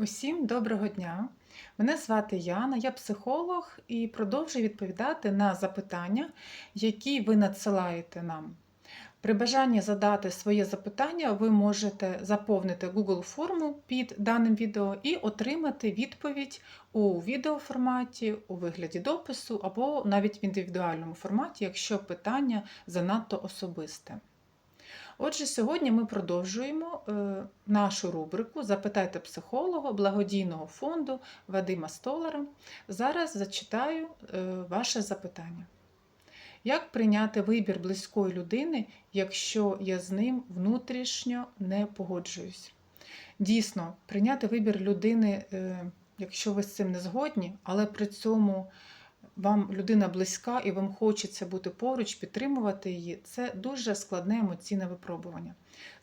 Усім доброго дня! Мене звати Яна, я психолог і продовжую відповідати на запитання, які ви надсилаєте нам. При бажанні задати своє запитання, ви можете заповнити Google форму під даним відео і отримати відповідь у відеоформаті, у вигляді допису або навіть в індивідуальному форматі, якщо питання занадто особисте. Отже, сьогодні ми продовжуємо е, нашу рубрику Запитайте психолога благодійного фонду Вадима Столара. Зараз зачитаю е, ваше запитання. Як прийняти вибір близької людини, якщо я з ним внутрішньо не погоджуюсь? Дійсно, прийняти вибір людини, е, якщо ви з цим не згодні, але при цьому вам людина близька і вам хочеться бути поруч, підтримувати її, це дуже складне емоційне випробування.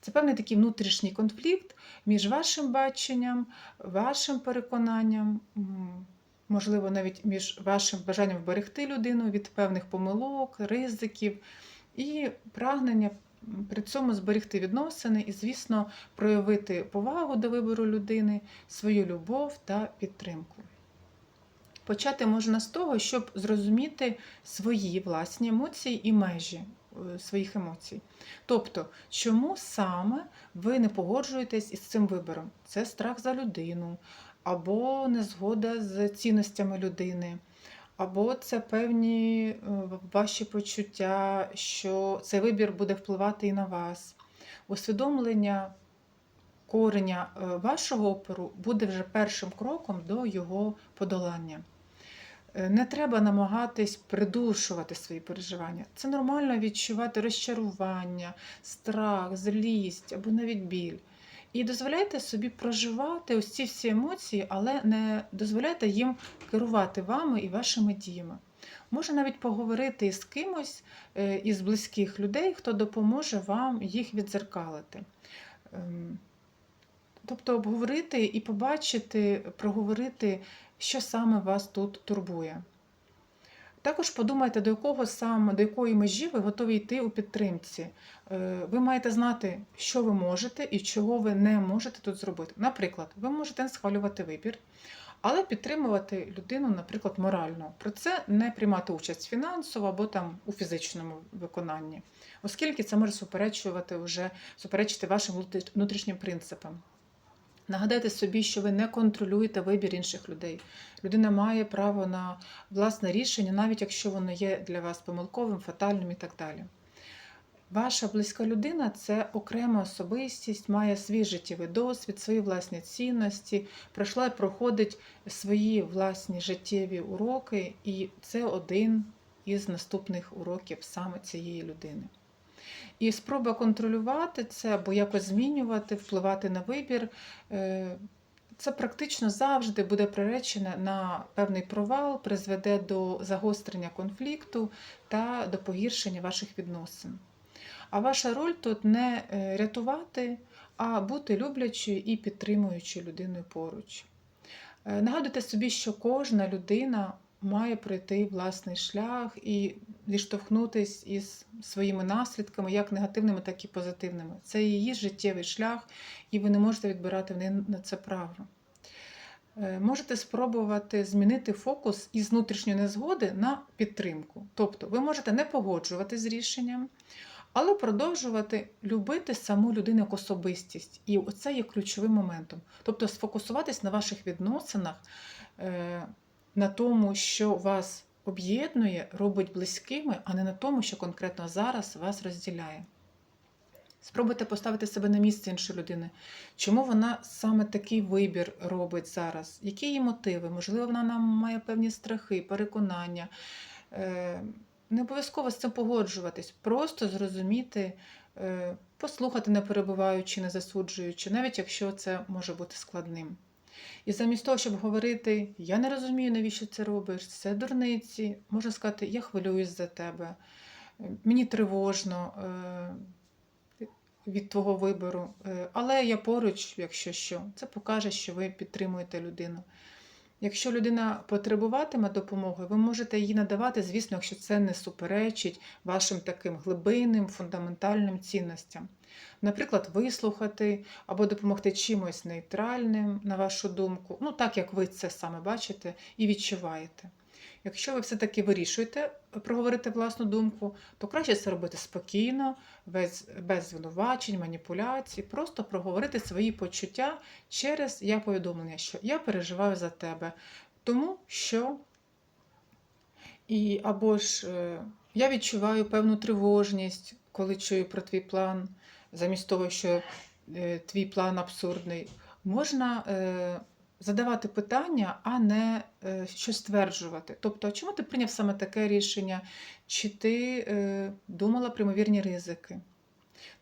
Це певний такий внутрішній конфлікт між вашим баченням, вашим переконанням, можливо, навіть між вашим бажанням вберегти людину від певних помилок, ризиків і прагнення при цьому зберегти відносини і, звісно, проявити повагу до вибору людини, свою любов та підтримку. Почати можна з того, щоб зрозуміти свої власні емоції і межі е, своїх емоцій. Тобто, чому саме ви не погоджуєтесь із цим вибором? Це страх за людину, або незгода з цінностями людини, або це певні е, ваші почуття, що цей вибір буде впливати і на вас. Усвідомлення кореня е, вашого опору буде вже першим кроком до його подолання. Е, Не треба намагатись придушувати свої переживання. Це нормально відчувати розчарування, страх, злість або навіть біль. І дозволяйте собі проживати ось ці всі емоції, але не дозволяйте їм керувати вами і вашими діями. Можна навіть поговорити із кимось е, із близьких людей, хто допоможе вам їх відзеркалити. Ем, Тобто обговорити і побачити, проговорити, що саме вас тут турбує. Також подумайте, до якого саме, до якої межі ви готові йти у підтримці. Е, Ви маєте знати, що ви можете і чого ви не можете тут зробити. Наприклад, ви можете схвалювати вибір, але підтримувати людину, наприклад, морально. Про це не приймати участь фінансово або там у фізичному виконанні, оскільки це може суперечувати вже суперечити вашим внутрішнім принципам. Нагадайте собі, що ви не контролюєте вибір інших людей. Людина має право на власне рішення, навіть якщо воно є для вас помилковим, фатальним і так далі. Ваша близька людина це окрема особистість, має свій життєвий досвід, свої власні цінності, пройшла і проходить свої власні життєві уроки, і це один із наступних уроків саме цієї людини. І спроба контролювати це або якось змінювати, впливати на вибір, е, це практично завжди буде приречене на певний провал, призведе до загострення конфлікту та до погіршення ваших відносин. А ваша роль тут не е, рятувати, а бути люблячою і підтримуючою людиною поруч. Е, Нагадуйте собі, що кожна людина має пройти власний шлях і зіштовхнутись із своїми наслідками, як негативними, так і позитивними. Це її життєвий шлях, і ви не можете відбирати в неї на це право. Е, Можете спробувати змінити фокус із внутрішньої незгоди на підтримку. Тобто ви можете не погоджуватись з рішенням, але продовжувати любити саму людину як особистість. І це є ключовим моментом. Тобто сфокусуватись на ваших відносинах, е, на тому, що вас об'єднує, робить близькими, а не на тому, що конкретно зараз вас розділяє. Спробуйте поставити себе на місце іншої людини. Чому вона саме такий вибір робить зараз? Які її мотиви? Можливо, вона нам має певні страхи, переконання. Е, Не обов'язково з цим погоджуватись, просто зрозуміти, е, послухати, не перебуваючи, не засуджуючи, навіть якщо це може бути складним. І замість того, щоб говорити, я не розумію, навіщо це робиш, це дурниці, можна сказати, я хвилююсь за тебе, мені тривожно е, від твого вибору, е, але я поруч, якщо що, це покаже, що ви підтримуєте людину. Якщо людина потребуватиме допомоги, ви можете її надавати, звісно, якщо це не суперечить вашим таким глибинним, фундаментальним цінностям. Наприклад, вислухати або допомогти чимось нейтральним, на вашу думку, ну так як ви це саме бачите і відчуваєте. Якщо ви все-таки вирішуєте проговорити власну думку, то краще це робити спокійно, без, без звинувачень, маніпуляцій, просто проговорити свої почуття через я повідомлення, що я переживаю за тебе, тому що і або ж е, я відчуваю певну тривожність, коли чую про твій план, замість того, що е, твій план абсурдний. Можна е, задавати питання, а не е, щось стверджувати. Тобто, чому ти прийняв саме таке рішення? Чи ти е, думала про ймовірні ризики?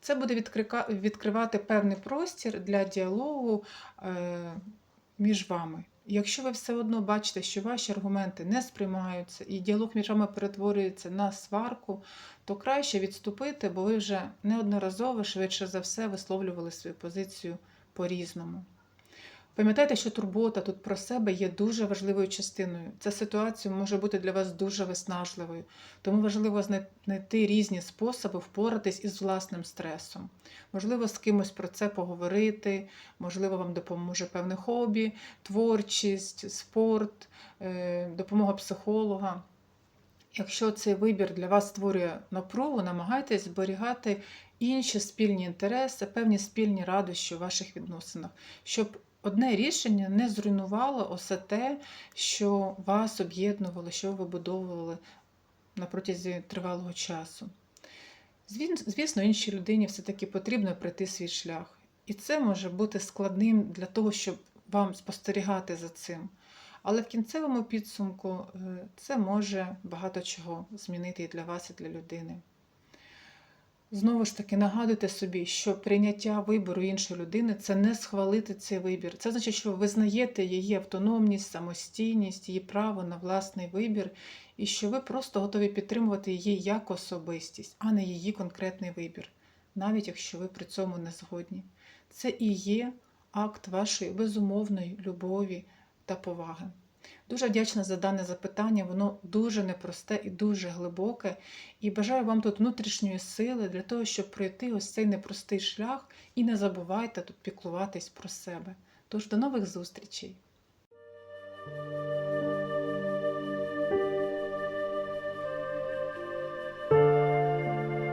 Це буде відкривати певний простір для діалогу е, між вами. Якщо ви все одно бачите, що ваші аргументи не сприймаються і діалог між вами перетворюється на сварку, то краще відступити, бо ви вже неодноразово, швидше за все, висловлювали свою позицію по-різному. Пам'ятайте, що турбота тут про себе є дуже важливою частиною. Ця ситуація може бути для вас дуже виснажливою, тому важливо знайти різні способи впоратись із власним стресом. Можливо, з кимось про це поговорити, можливо, вам допоможе певне хобі, творчість, спорт, е, допомога психолога. Якщо цей вибір для вас створює напругу, намагайтесь зберігати інші спільні інтереси, певні спільні радощі у ваших відносинах, щоб одне рішення не зруйнувало усе те, що вас об'єднувало, що ви вибудовували на протязі тривалого часу. Звісно, іншій людині все-таки потрібно пройти свій шлях. І це може бути складним для того, щоб вам спостерігати за цим. Але в кінцевому підсумку е, це може багато чого змінити і для вас, і для людини. Знову ж таки, нагадуйте собі, що прийняття вибору іншої людини це не схвалити цей вибір. Це значить, що ви визнаєте її автономність, самостійність, її право на власний вибір, і що ви просто готові підтримувати її як особистість, а не її конкретний вибір, навіть якщо ви при цьому не згодні. Це і є акт вашої безумовної любові та поваги. Дуже вдячна за дане запитання, воно дуже непросте і дуже глибоке. І бажаю вам тут внутрішньої сили для того, щоб пройти ось цей непростий шлях і не забувайте тут піклуватись про себе. Тож до нових зустрічей!